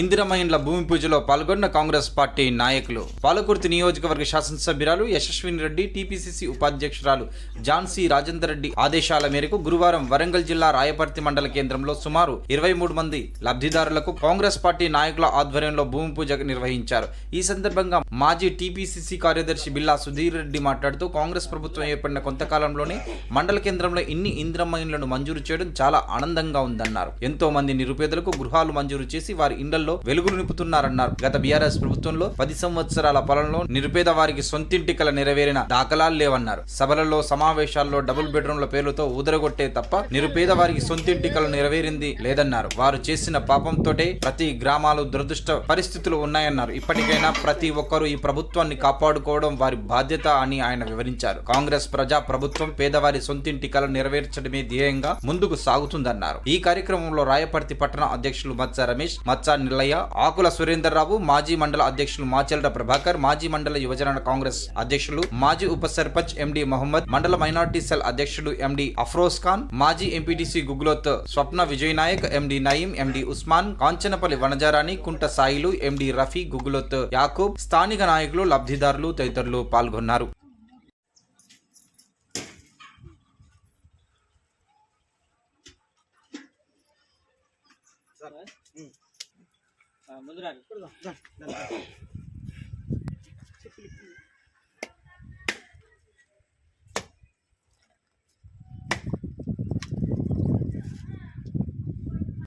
ఇందిరమ్మ ఇండ్ల భూమి పూజలో పాల్గొన్న కాంగ్రెస్ పార్టీ నాయకులు. పాలకుర్తి నియోజకవర్గ శాసనసభ్యురాలు యశస్విని రెడ్డి టీపీసీసీ ఉపాధ్యక్షురాలు ఝాన్సీ రాజేందర్ రెడ్డి ఆదేశాల మేరకు గురువారం వరంగల్ జిల్లా రాయపర్తి మండల కేంద్రంలో సుమారు ఇరవై మూడు మంది లబ్ధిదారులకు కాంగ్రెస్ పార్టీ నాయకుల ఆధ్వర్యంలో భూమి పూజ నిర్వహించారు. ఈ సందర్భంగా మాజీ టీపీసీసీ కార్యదర్శి బిల్లా సుధీర్ రెడ్డి మాట్లాడుతూ కాంగ్రెస్ ప్రభుత్వం ఏర్పడిన కొంతకాలంలోనే మండల కేంద్రంలో ఇన్ని ఇందిరమ్మ ఇండ్లను మంజూరు చేయడం చాలా ఆనందంగా ఉందన్నారు. ఎంతో మంది నిరుపేదలకు గృహాలు మంజూరు చేసి వారి ఇండ్లలో వెలుగులు నింపుతున్నారన్నారు. గత బీఆర్ఎస్ ప్రభుత్వంలో పది సంవత్సరాల పాలనలో నిరుపేద వారికి సొంతింటికల నెరవేరిన దాఖలాలు లేవన్నారు. సభలలో సమావేశాల్లో డబుల్ బెడ్రూమ్ల పేర్లతో ఊదరగొట్టే తప్ప నిరుపేద వారికి సొంతింటికలు నెరవేరింది లేదన్నారు. వారు చేసిన పాపంతోటే ప్రతి గ్రామాలు దురదృష్ట పరిస్థితులు ఉన్నాయన్నారు. ఇప్పటికైనా ప్రతి ఒక్కరూ ఈ ప్రభుత్వాన్ని కాపాడుకోవడం వారి బాధ్యత అని ఆయన వివరించారు. కాంగ్రెస్ ప్రజా ప్రభుత్వం పేదవారి సొంతింటికలు నెరవేర్చడమే ధ్యేయంగా ముందుకు సాగుతుందన్నారు. ఈ కార్యక్రమంలో రాయపర్తి పట్టణ అధ్యక్షులు మత్స రమేష్ మచ్చా నిల్లయ్య ఆకుల సురేందర్రావు మాజీ మండల అధ్యక్షులు మాచెల్ర ప్రభాకర్ మాజీ మండల యువజన కాంగ్రెస్ అధ్యక్షులు మాజీ ఉప సర్పంచ్ ఎండి మహమ్మద్ మండల మైనార్టీ సెల్ అధ్యక్షుడు ఎండి అఫ్రోజ్ ఖాన్ మాజీ MPTC Gugloth Swapna Vijay Nayak MD Nayeem MD Usman Kanchanapalli Vanajarani Kunta Sailu MD Rafi Gugloth Yakub స్థానిక నాయకులు లబ్ధిదారులు తదితరులు పాల్గొన్నారు. సరే મુદ્રા